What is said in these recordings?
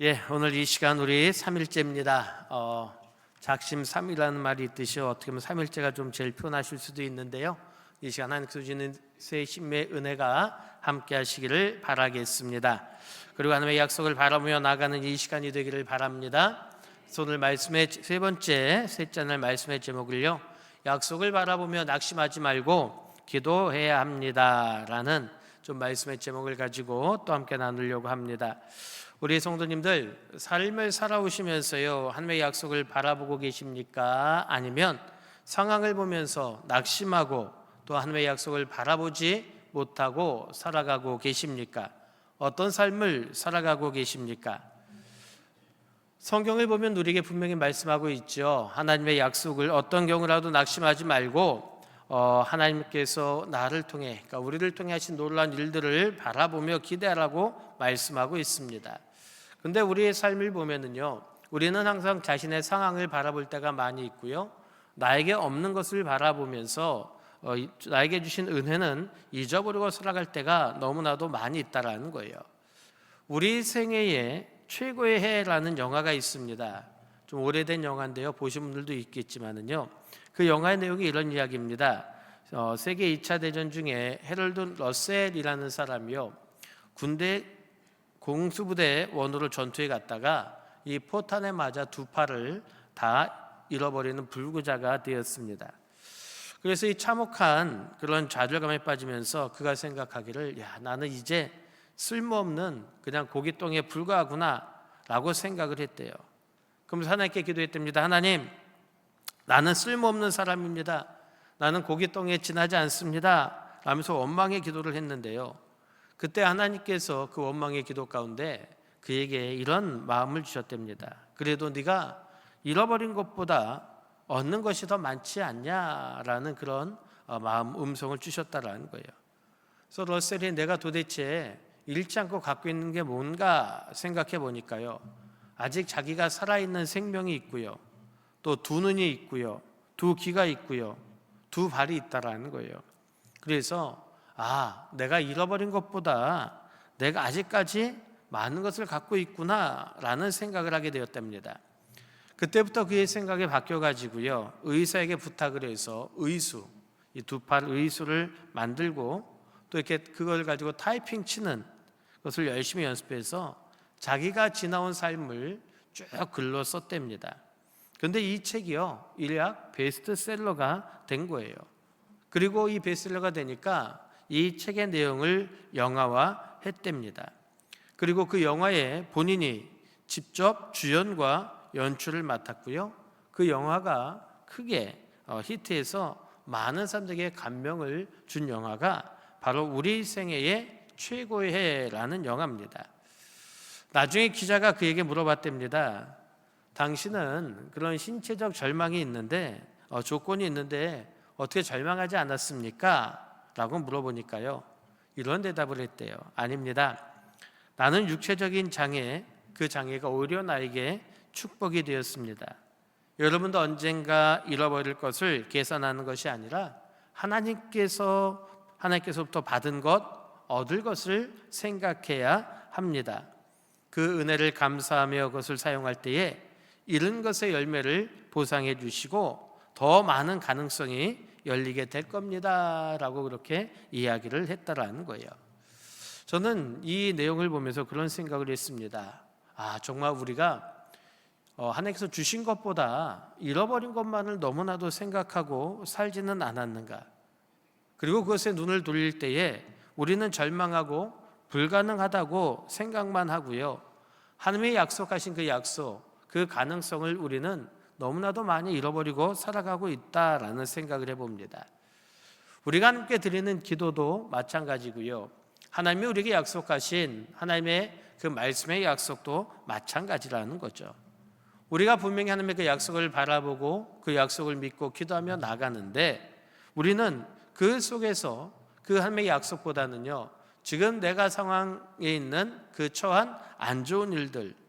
예, 오늘 이 시간 우리 3일째입니다. 어, 작심 3일이라는 말이 있듯이 어떻게 보면 3일째가 좀 제일 편하실 수도 있는데요. 이 시간 하나님께서 주시는 새 심의 은혜가 함께 하시기를 바라겠습니다. 그리고 하나님의 약속을 바라보며 나가는 이 시간이 되기를 바랍니다. 오늘 말씀의 세 번째 셋째 날 말씀의 제목을요. 약속을 바라보며 낙심하지 말고 기도해야 합니다라는 좀 말씀의 제목을 가지고 또 함께 나누려고 합니다. 우리 성도님들 삶을 살아오시면서요 하나님의 약속을 바라보고 계십니까? 아니면 상황을 보면서 낙심하고 또 하나님의 약속을 바라보지 못하고 살아가고 계십니까? 어떤 삶을 살아가고 계십니까? 성경을 보면 우리에게 분명히 말씀하고 있죠. 하나님의 약속을 어떤 경우라도 낙심하지 말고 어, 하나님께서 나를 통해, 그러니까 우리를 통해 하신 놀라운 일들을 바라보며 기대하라고 말씀하고 있습니다. 근데 우리의 삶을 보면은요, 우리는 항상 자신의 상황을 바라볼 때가 많이 있고요, 나에게 없는 것을 바라보면서 어, 이- 나에게 주신 은혜는 잊어버리고 살아갈 때가 너무나도 많이 있다라는 거예요. 우리 생애에 최고의 해라는 영화가 있습니다. 좀 오래된 영화인데요. 보신 분들도 있겠지만은요. 그 영화의 내용이 이런 이야기입니다. 어, 세계 2차 대전 중에 헤럴드 러셀이라는 사람이요. 군대 공수부대 원으로 전투에 갔다가 이 포탄에 맞아 두 팔을 다 잃어버리는 불구자가 되었습니다. 그래서 이 참혹한 그런 좌절감에 빠지면서 그가 생각하기를 야 나는 이제 쓸모없는 그냥 고깃덩이에 불과하구나라고 생각을 했대요. 그러면서 하나님께 기도했답니다. 하나님 나는 쓸모없는 사람입니다. 나는 고깃덩이에 지나지 않습니다. 라면서 원망의 기도를 했는데요. 그때 하나님께서 그 원망의 기도 가운데 그에게 이런 마음을 주셨답니다. 그래도 네가 잃어버린 것보다 얻는 것이 더 많지 않냐라는 그런 어, 마음 음성을 주셨다라는 거예요. 그래서 러셀이 내가 도대체 잃지 않고 갖고 있는 게 뭔가 생각해 보니까요. 아직 자기가 살아있는 생명이 있고요. 또 두 눈이 있고요. 두 귀가 있고요. 두 발이 있다라는 거예요. 그래서 아, 내가 잃어버린 것보다 내가 아직까지 많은 것을 갖고 있구나라는 생각을 하게 되었답니다. 그때부터 그의 생각이 바뀌어 가지고요. 의사에게 부탁을 해서 의수, 이 두 팔 의수를 만들고 또 이렇게 그걸 가지고 타이핑 치는 것을 열심히 연습해서 자기가 지나온 삶을 쭉 글로 썼답니다. 그런데 이 책이요. 일약 베스트셀러가 된 거예요. 그리고 이 베스트셀러가 되니까 이 책의 내용을 영화화 했답니다. 그리고 그 영화에 본인이 직접 주연과 연출을 맡았고요. 그 영화가 크게 어, 히트해서 많은 사람들에게 감명을 준 영화가 바로 우리 생애의 최고의 해라는 영화입니다. 나중에 기자가 그에게 물어봤답니다. 당신은 그런 신체적 절망이 있는데 어, 조건이 있는데 어떻게 절망하지 않았습니까? 라고 물어보니까요. 이런 대답을 했대요. 아닙니다. 나는 육체적인 장애, 그 장애가 오히려 나에게 축복이 되었습니다. 여러분도 언젠가 잃어버릴 것을 계산하는 것이 아니라 하나님께서 하나님께서부터 받은 것, 얻을 것을 생각해야 합니다. 그 은혜를 감사하며 그것을 사용할 때에 잃은 것의 열매를 보상해 주시고 더 많은 가능성이 열리게 될 겁니다라고 그렇게 이야기를 했다라는 거예요. 저는 이 내용을 보면서 그런 생각을 했습니다. 아, 정말 우리가 어, 하나님께서 주신 것보다 잃어버린 것만을 너무나도 생각하고 살지는 않았는가? 그리고 그것에 눈을 돌릴 때에 우리는 절망하고 불가능하다고 생각만 하고요. 하나님의 약속하신 그 약속, 그 가능성을 우리는 너무나도 많이 잃어버리고 살아가고 있다라는 생각을 해봅니다. 우리가 함께 드리는 기도도 마찬가지고요. 하나님이 우리에게 약속하신 하나님의 그 말씀의 약속도 마찬가지라는 거죠. 우리가 분명히 하나님의 그 약속을 바라보고 그 약속을 믿고 기도하며 나가는데 우리는 그 속에서 그 하나님의 약속보다는요. 지금 내가 상황에 있는 그 처한 안 좋은 일들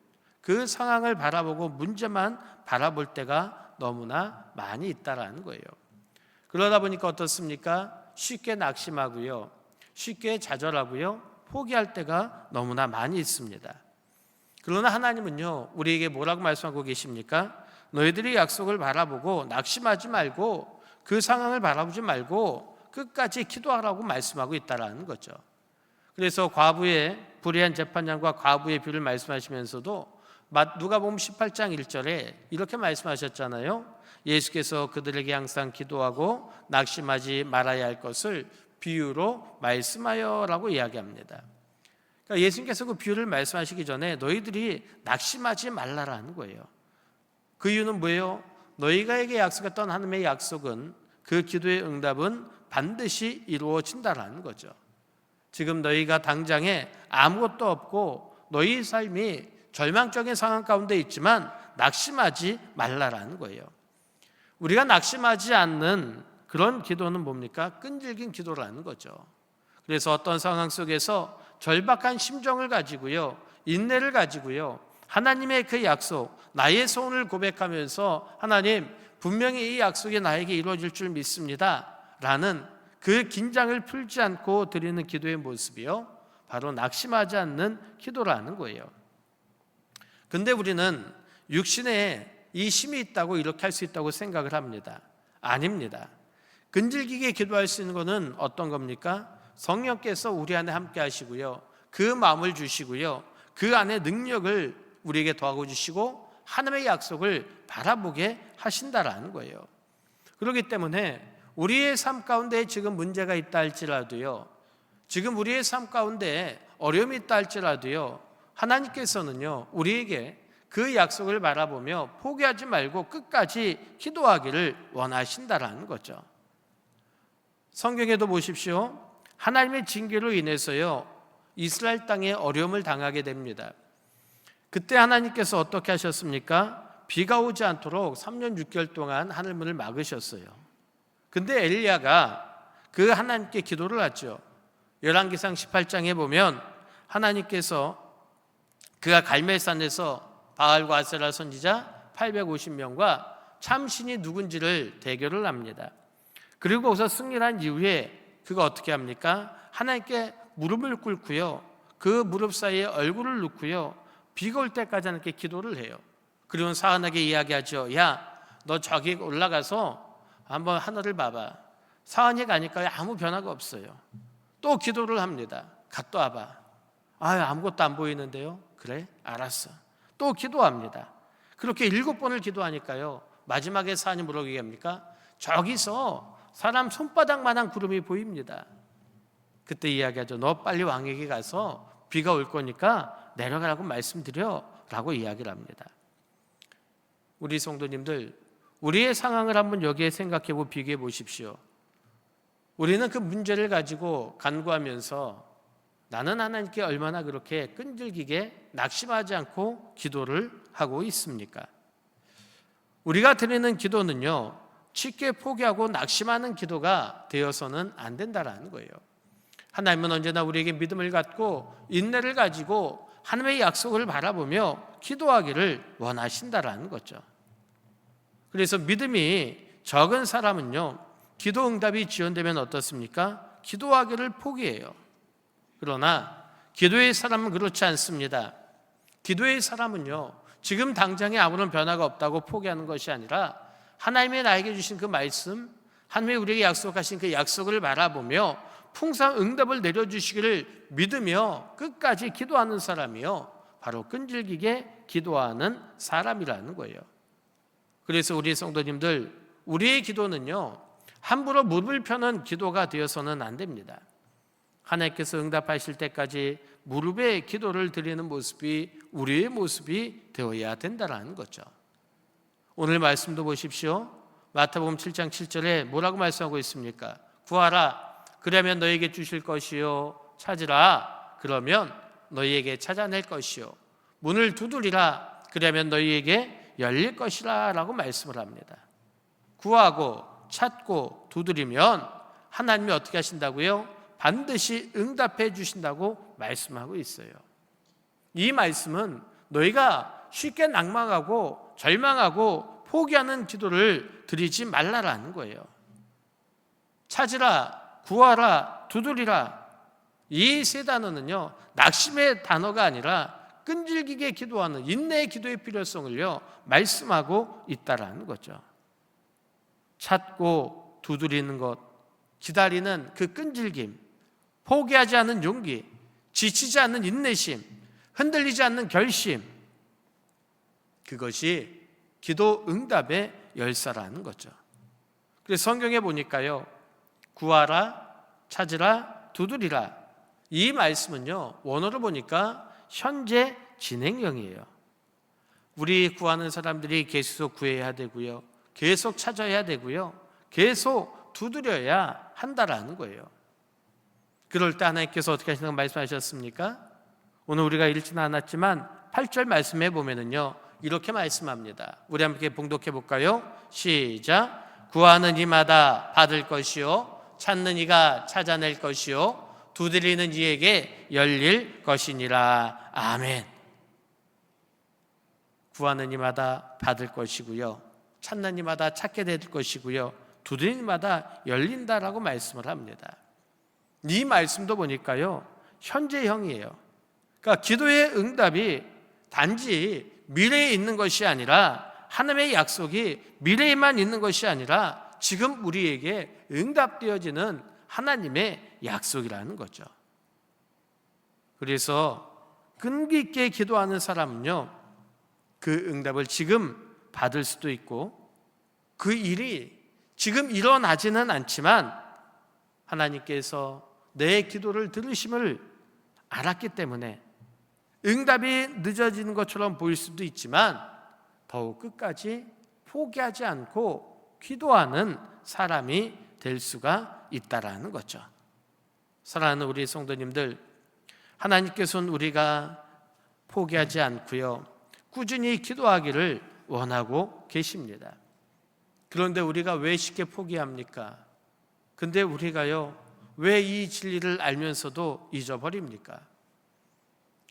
그 상황을 바라보고 문제만 바라볼 때가 너무나 많이 있다라는 거예요. 그러다 보니까 어떻습니까? 쉽게 낙심하고요. 쉽게 좌절하고요. 포기할 때가 너무나 많이 있습니다. 그러나 하나님은요, 우리에게 뭐라고 말씀하고 계십니까? 너희들이 약속을 바라보고 낙심하지 말고 그 상황을 바라보지 말고 끝까지 기도하라고 말씀하고 있다라는 거죠. 그래서 과부의 불의한 재판장과 과부의 비를 말씀하시면서도 마- 누가복음 18장 1절에 이렇게 말씀하셨잖아요. 예수께서 그들에게 항상 기도하고 낙심하지 말아야 할 것을 비유로 말씀하여라고 이야기합니다. 그러니까 예수님께서 그 비유를 말씀하시기 전에 너희들이 낙심하지 말라라는 거예요. 그 이유는 뭐예요? 너희가에게 약속했던 하나님의 약속은 그 기도의 응답은 반드시 이루어진다라는 거죠. 지금 너희가 당장에 아무것도 없고 너희 삶이 절망적인 상황 가운데 있지만 낙심하지 말라라는 거예요. 우리가 낙심하지 않는 그런 기도는 뭡니까? 끈질긴 기도라는 거죠. 그래서 어떤 상황 속에서 절박한 심정을 가지고요, 인내를 가지고요, 하나님의 그 약속, 나의 소원을 고백하면서 하나님 분명히 이 약속이 나에게 이루어질 줄 믿습니다. 라는 그 긴장을 풀지 않고 드리는 기도의 모습이요. 바로 낙심하지 않는 기도라는 거예요. 근데 우리는 육신에 이 힘이 있다고 이렇게 할 수 있다고 생각을 합니다. 아닙니다. 근질기게 기도할 수 있는 것은 어떤 겁니까? 성령께서 우리 안에 함께 하시고요. 그 마음을 주시고요. 그 안에 능력을 우리에게 더하고 주시고 하나님의 약속을 바라보게 하신다라는 거예요. 그렇기 때문에 우리의 삶 가운데 지금 문제가 있다 할지라도요. 지금 우리의 삶 가운데 어려움이 있다 할지라도요. 하나님께서는요. 우리에게 그 약속을 바라보며 포기하지 말고 끝까지 기도하기를 원하신다라는 거죠. 성경에도 보십시오. 하나님의 징계로 인해서요. 이스라엘 땅에 어려움을 당하게 됩니다. 그때 하나님께서 어떻게 하셨습니까? 비가 오지 않도록 3년 6개월 동안 하늘문을 막으셨어요. 근데 엘리야가 그 하나님께 기도를 하죠. 열왕기상 18장에 보면 하나님께서 그가 갈멜산에서 바알과 아세라 선지자 850명과 참신이 누군지를 대결을 합니다. 그리고 거기서 승리한 이후에 그가 어떻게 합니까? 하나님께 무릎을 꿇고요. 그 무릎 사이에 얼굴을 놓고요. 비가 올 때까지 하나님께 기도를 해요. 그리고 사은하게 이야기하죠. 야, 너 저기 올라가서 한번 하늘을 봐봐. 사은이 가니까 아무 변화가 없어요. 또 기도를 합니다. 갔다 와봐. 아, 아무것도 안 보이는데요. 그래, 알았어. 또 기도합니다. 그렇게 일곱 번을 기도하니까요. 마지막에 사은이 뭐라고 얘기합니까? 저기서 사람 손바닥만한 구름이 보입니다. 그때 이야기하죠. 너 빨리 왕에게 가서 비가 올 거니까 내려가라고 말씀드려 라고 이야기를 합니다. 우리 성도님들, 우리의 상황을 한번 여기에 생각해 보고 비교해 보십시오. 우리는 그 문제를 가지고 간구하면서 나는 하나님께 얼마나 그렇게 끈질기게 낙심하지 않고 기도를 하고 있습니까? 우리가 드리는 기도는요, 쉽게 포기하고 낙심하는 기도가 되어서는 안 된다라는 거예요. 하나님은 언제나 우리에게 믿음을 갖고 인내를 가지고 하나님의 약속을 바라보며 기도하기를 원하신다라는 거죠. 그래서 믿음이 적은 사람은요, 기도 응답이 지연되면 어떻습니까? 기도하기를 포기해요. 그러나 기도의 사람은 그렇지 않습니다. 기도의 사람은요, 지금 당장에 아무런 변화가 없다고 포기하는 것이 아니라 하나님의 나에게 주신 그 말씀, 하나님이 우리에게 약속하신 그 약속을 바라보며 풍성 응답을 내려주시기를 믿으며 끝까지 기도하는 사람이요. 바로 끈질기게 기도하는 사람이라는 거예요. 그래서 우리 성도님들, 우리의 기도는요, 함부로 무릎을 펴는 기도가 되어서는 안 됩니다. 하나님께서 응답하실 때까지 무릎에 기도를 드리는 모습이 우리의 모습이 되어야 된다는 거죠. 오늘 말씀도 보십시오. 마태복음 7장 7절에 뭐라고 말씀하고 있습니까? 구하라 그러면 너에게 주실 것이요 찾으라 그러면 너희에게 찾아낼 것이요 문을 두드리라 그러면 너희에게 열릴 것이라라고 말씀을 합니다. 구하고 찾고 두드리면 하나님이 어떻게 하신다고요? 반드시 응답해 주신다고 말씀하고 있어요. 이 말씀은 너희가 쉽게 낭망하고 절망하고 포기하는 기도를 드리지 말라라는 거예요. 찾으라, 구하라, 두드리라. 이 세 단어는요, 낙심의 단어가 아니라 끈질기게 기도하는 인내의 기도의 필요성을요 말씀하고 있다라는 거죠. 찾고 두드리는 것, 기다리는 그 끈질김, 포기하지 않는 용기, 지치지 않는 인내심, 흔들리지 않는 결심, 그것이 기도 응답의 열사라는 거죠. 그래서 성경에 보니까요, 구하라, 찾으라, 두드리라. 이 말씀은요, 원어로 보니까 현재 진행형이에요. 우리 구하는 사람들이 계속 구해야 되고요. 계속 찾아야 되고요. 계속 두드려야 한다라는 거예요. 그럴 때 하나님께서 어떻게 하시는 거 말씀하셨습니까? 오늘 우리가 읽지는 않았지만 8절 말씀해 보면은요. 이렇게 말씀합니다. 우리 함께 봉독해 볼까요? 시작. 구하는 이마다 받을 것이요 찾는 이가 찾아낼 것이요 두드리는 이에게 열릴 것이니라. 아멘. 구하는 이마다 받을 것이고요. 찾는 이마다 찾게 될 것이고요. 두드리는 이마다 열린다라고 말씀을 합니다. 이 말씀도 보니까요. 현재형이에요. 그러니까 기도의 응답이 단지 미래에 있는 것이 아니라 하나님의 약속이 미래에만 있는 것이 아니라 지금 우리에게 응답되어지는 하나님의 약속이라는 거죠. 그래서 끈기 있게 기도하는 사람은요, 그 응답을 지금 받을 수도 있고, 그 일이 지금 일어나지는 않지만, 하나님께서 내 기도를 들으심을 알았기 때문에, 응답이 늦어지는 것처럼 보일 수도 있지만, 더욱 끝까지 포기하지 않고 기도하는 사람이 될 수가 있다라는 거죠. 사랑하는 우리 성도님들, 하나님께서는 우리가 포기하지 않고요. 꾸준히 기도하기를 원하고 계십니다. 그런데 우리가 왜 쉽게 포기합니까? 근데 우리가요, 왜 이 진리를 알면서도 잊어버립니까?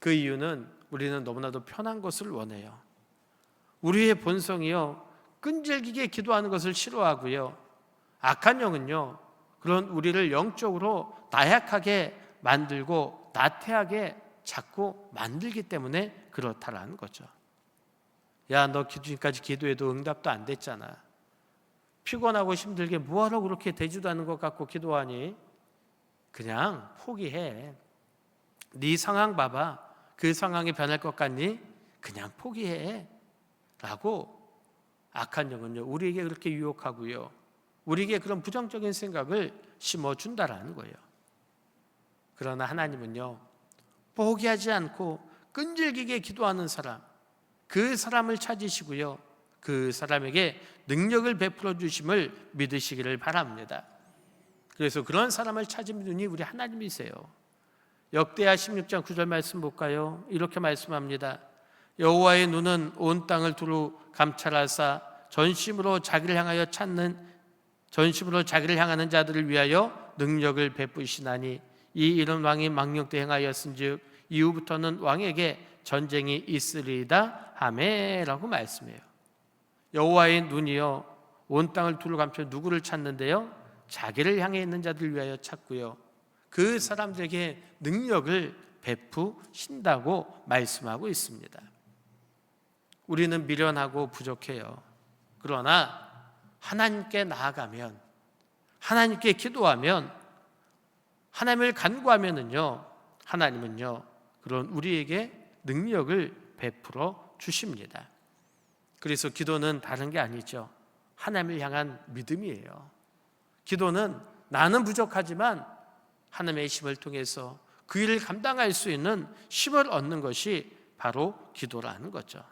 그 이유는 우리는 너무나도 편한 것을 원해요. 우리의 본성이요, 끈질기게 기도하는 것을 싫어하고요. 악한 영은요, 그런 우리를 영적으로 나약하게 만들고 나태하게 자꾸 만들기 때문에 그렇다라는 거죠. 야, 너 기준까지 기도해도 응답도 안 됐잖아. 피곤하고 힘들게 뭐하러 그렇게 되지도 않는 것 같고 기도하니? 그냥 포기해. 네 상황 봐봐. 그 상황이 변할 것 같니? 그냥 포기해. 라고 악한 영은요, 우리에게 그렇게 유혹하고요. 우리에게 그런 부정적인 생각을 심어준다라는 거예요. 그러나 하나님은요, 포기하지 않고 끈질기게 기도하는 사람, 그 사람을 찾으시고요. 그 사람에게 능력을 베풀어 주심을 믿으시기를 바랍니다. 그래서 그런 사람을 찾은 분이 우리 하나님이세요. 역대하 16장 9절 말씀 볼까요? 이렇게 말씀합니다. 여호와의 눈은 온 땅을 두루 감찰하사 전심으로 자기를 향하여 찾는 전심으로 자기를 향하는 자들을 위하여 능력을 베푸시나니 이 이런 왕이 망령때 행하였은즉 이후부터는 왕에게 전쟁이 있으리이다 하매라고 말씀해요. 여호와의 눈이요 온 땅을 두루 감춰 누구를 찾는데요? 자기를 향해 있는 자들 위하여 찾고요. 그 사람들에게 능력을 베푸신다고 말씀하고 있습니다. 우리는 미련하고 부족해요. 그러나 하나님께 나아가면 하나님께 기도하면 하나님을 간구하면은요 하나님은요 그런 우리에게 능력을 베풀어 주십니다. 그래서 기도는 다른 게 아니죠. 하나님을 향한 믿음이에요. 기도는 나는 부족하지만 하나님의 힘을 통해서 그 일을 감당할 수 있는 힘을 얻는 것이 바로 기도라는 거죠.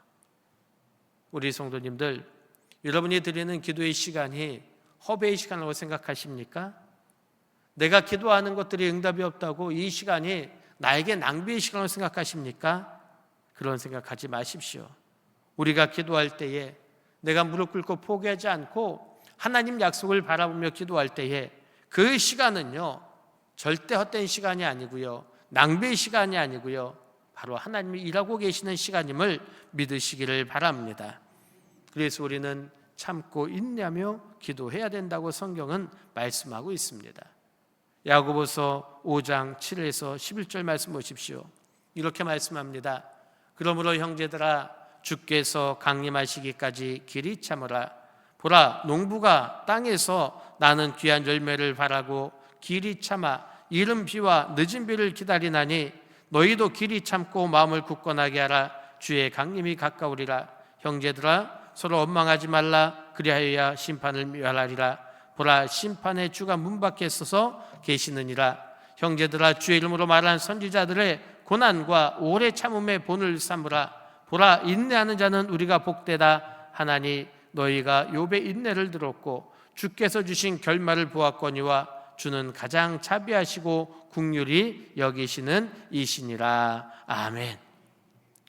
우리 성도님들, 여러분이 드리는 기도의 시간이 허배의 시간이라고 생각하십니까? 내가 기도하는 것들이 응답이 없다고 이 시간이 나에게 낭비의 시간으로 생각하십니까? 그런 생각하지 마십시오. 우리가 기도할 때에 내가 무릎 꿇고 포기하지 않고 하나님 약속을 바라보며 기도할 때에 그 시간은요, 절대 헛된 시간이 아니고요, 낭비의 시간이 아니고요, 바로 하나님이 일하고 계시는 시간임을 믿으시기를 바랍니다. 그래서 우리는 참고 인내하며 기도해야 된다고 성경은 말씀하고 있습니다. 야고보서 5장 7에서 11절 말씀 보십시오. 이렇게 말씀합니다. 그러므로 형제들아 주께서 강림하시기까지 길이 참으라 보라 농부가 땅에서 나는 귀한 열매를 바라고 길이 참아 이른 비와 늦은 비를 기다리나니 너희도 길이 참고 마음을 굳건하게 하라. 주의 강림이 가까우리라. 형제들아 서로 원망하지 말라. 그리하여야 심판을 멸하리라. 보라 심판의 주가 문 밖에 서서 계시느니라. 형제들아 주의 이름으로 말한 선지자들의 고난과 오래 참음의 본을 삼으라. 보라 인내하는 자는 우리가 복되다 하나니 너희가 욥의 인내를 들었고 주께서 주신 결말을 보았거니와 주는 가장 자비하시고 국률이 여기시는 이시니라 아멘.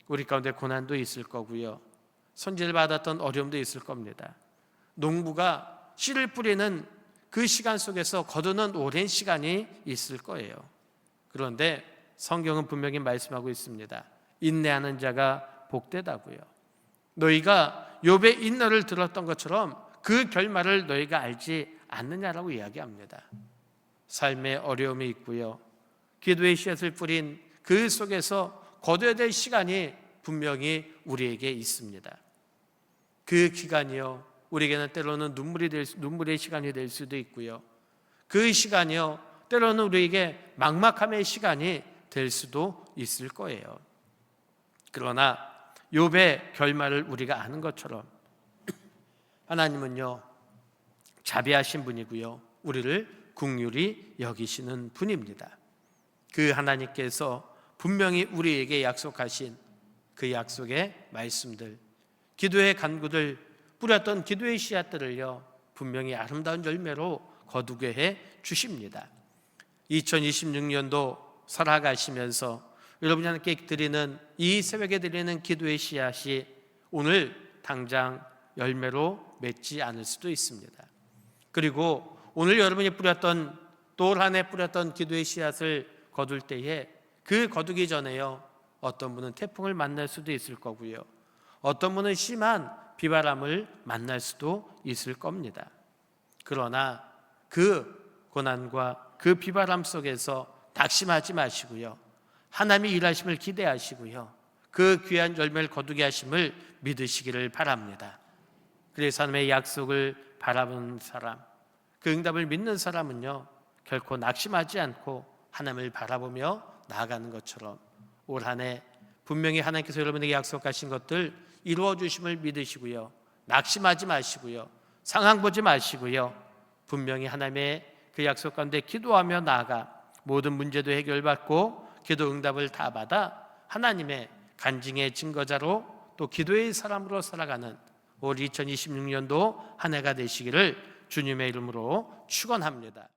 우리 가운데 고난도 있을 거고요. 선지를 받았던 어려움도 있을 겁니다. 농부가 씨를 뿌리는 그 시간 속에서 거두는 오랜 시간이 있을 거예요. 그런데 성경은 분명히 말씀하고 있습니다. 인내하는 자가 복되다고요. 너희가 욥의 인내를 들었던 것처럼 그 결말을 너희가 알지 않느냐라고 이야기합니다. 삶의 어려움이 있고요. 기도의 씨앗을 뿌린 그 속에서 거둬야 될 시간이 분명히 우리에게 있습니다. 그 기간이요. 우리에게는 때로는 눈물이 될 눈물의 시간이 될 수도 있고요. 그 시간이요. 때로는 우리에게 막막함의 시간이 될 수도 있을 거예요. 그러나 욥의 결말을 우리가 아는 것처럼 하나님은요. 자비하신 분이고요. 우리를 국률이 여기시는 분입니다. 그 하나님께서 분명히 우리에게 약속하신 그 약속의 말씀들, 기도의 간구들, 뿌렸던 기도의 씨앗들을요, 분명히 아름다운 열매로 거두게 해 주십니다. 2026년도 살아가시면서 여러분이 하나님께 드리는 이 새벽에 드리는 기도의 씨앗이 오늘 당장 열매로 맺지 않을 수도 있습니다. 그리고 오늘 여러분이 뿌렸던 또올한해 뿌렸던 기도의 씨앗을 거둘 때에 그 거두기 전에요. 어떤 분은 태풍을 만날 수도 있을 거고요. 어떤 분은 심한 비바람을 만날 수도 있을 겁니다. 그러나 그 고난과 그 비바람 속에서 낙심하지 마시고요. 하나님이 일하심을 기대하시고요. 그 귀한 열매를 거두게 하심을 믿으시기를 바랍니다. 그래서 하나님의 약속을 바라보는 사람, 그 응답을 믿는 사람은요, 결코 낙심하지 않고 하나님을 바라보며 나아가는 것처럼 올 한 해 분명히 하나님께서 여러분에게 약속하신 것들 이루어 주심을 믿으시고요. 낙심하지 마시고요. 상황 보지 마시고요. 분명히 하나님의 그 약속 가운데 기도하며 나아가 모든 문제도 해결받고 기도 응답을 다 받아 하나님의 간증의 증거자로 또 기도의 사람으로 살아가는 올 2026년도 한 해가 되시기를 주님의 이름으로 축원합니다.